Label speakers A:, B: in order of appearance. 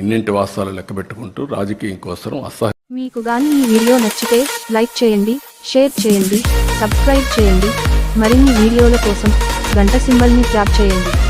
A: ఇన్నింటి వాస్తవాలు లెక్క పెట్టుకుంటూ రాజకీయం కోసం అసహ్య మీకు గాని ఈ వీడియో నచ్చితే లైక్ చేయండి షేర్ చేయండి సబ్స్క్రైబ్ చేయండి మరిన్ని వీడియోల కోసం గంట ని ట్యాప్ చేయండి